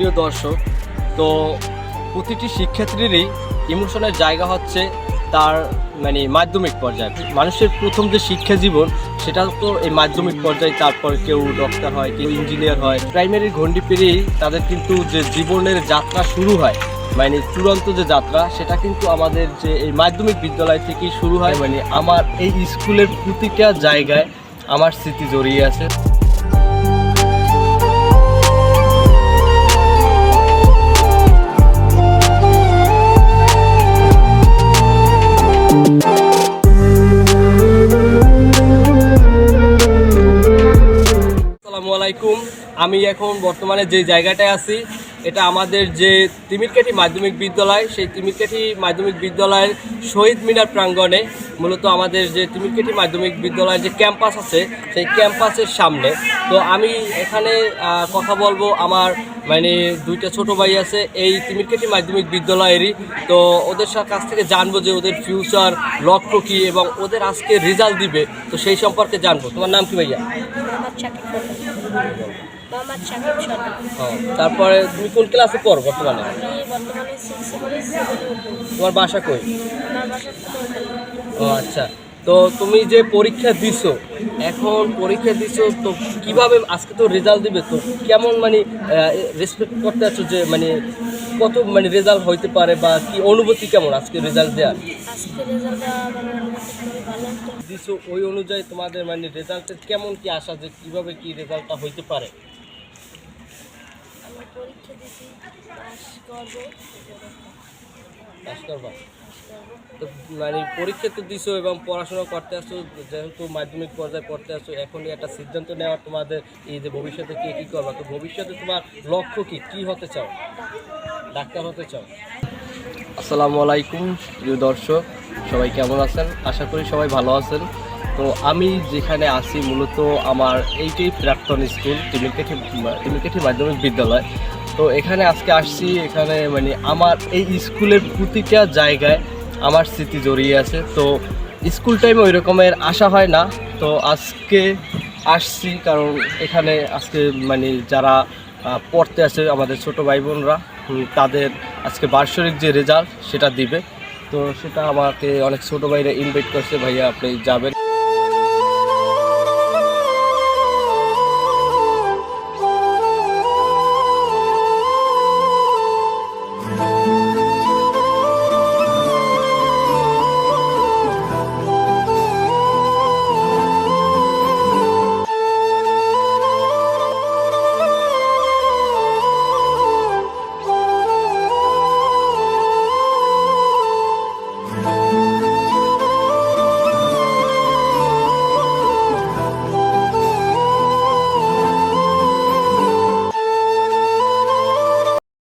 প্রিয় দর্শক, তো প্রতিটি শিক্ষার্থীরই ইমোশনের জায়গা হচ্ছে তার মানে মাধ্যমিক পর্যায়ে। মানুষের প্রথম যে শিক্ষা জীবন, সেটা তো এই মাধ্যমিক পর্যায়ে তারপর কেউ ডক্টর হয়, কেউ ইঞ্জিনিয়ার হয়। প্রাইমারি ঘন্টি পেরিয়েই তাদের কিন্তু যে জীবনের যাত্রা শুরু হয় মানে চূড়ান্ত যে যাত্রা, সেটা কিন্তু আমাদের যে এই মাধ্যমিক বিদ্যালয় থেকেই শুরু হয়। মানে আমার এই স্কুলের প্রতিটা জায়গায় আমার স্মৃতি জড়িয়ে আছে। আমি এখন বর্তমানে যে জায়গাটায় আছি, এটা আমাদের যে তিমিরকাঠি মাধ্যমিক বিদ্যালয়, সেই তিমিরকাঠি মাধ্যমিক বিদ্যালয়ের শহীদ মিনার প্রাঙ্গণে মূলত আমাদের যে তিমিরকাঠি মাধ্যমিক বিদ্যালয়ের যে ক্যাম্পাস আছে, সেই ক্যাম্পাসের সামনে। তো আমি এখানে কথা বলব আমার মানে দুইটা ছোট ভাই আছে, এই তিমিরকাঠি মাধ্যমিক বিদ্যালয়েরই। তো ওদের কাছ থেকে জানব যে ওদের ফিউচার লক্ষ্য কী এবং ওদের আজকে রেজাল্ট দিবে, তো সেই সম্পর্কে জানব। তোমার নাম কি ভাইয়া? মোহাম্মদ শাকিব সরকার। ও, তারপরে তুমি কোন ক্লাসে পড়ো বর্তমানে? আমি বর্তমানে সিক্সে পড়ি সেভেনে উঠবো তোমার বাসা কই? আমার বাসা ও আচ্ছা। তো তুমি যে পরীক্ষা দিছো এখন পরীক্ষা দিছো তো কীভাবে আজকে তো রেজাল্ট দিবে? তো কেমন মানে রেসপেক্ট করতে আছো যে মানে কত মানে রেজাল্ট হইতে পারে বা কি অনুভূতি কেমন আজকে রেজাল্ট দেওয়ার মানে দিছো ওই অনুযায়ী তোমাদের মানে রেজাল্টের কেমন কি আশা যে কীভাবে কি রেজাল্টটা হইতে পারে আমি পরীক্ষা দিছি পাস করব পাস করবা পাস করব তো মানে পরীক্ষা তো দিছো এবং পড়াশোনা করতে আসছো, যেহেতু মাধ্যমিক পর্যায়ে পড়তে আসছো এখনই একটা সিদ্ধান্ত নেওয়া তোমাদের এই যে ভবিষ্যতে কি কী করবা? তো ভবিষ্যতে তোমার লক্ষ্য কি? কী হতে চাও? ডাক্তার হতে চাও? আসসালামু আলাইকুম, প্রিয় দর্শক, সবাই কেমন আছেন? আশা করি সবাই ভালো আছেন। তো আমি যেখানে আছি মূলত আমার এইটাই প্রাক্তন স্কুল, তিমিরকাঠি তিমিরকাঠি মাধ্যমিক বিদ্যালয়। তো এখানে আজকে আসছি, এখানে মানে আমার এই স্কুলের প্রতিটা জায়গায় আমার স্মৃতি জড়িয়ে আছে। তো স্কুল টাইমে ওই রকমের আশা হয় না। তো আজকে আসছি কারণ এখানে আজকে মানে যারা পড়তে আসে আমাদের ছোট ভাই বোনরা তাদের আজকে বার্ষরিক যে রেজাল্ট সেটা দিবে। তো সেটা আমাকে অনেক ছোট ভাইরা ইনভাইট করছে, ভাইয়া আপনি যাবেন?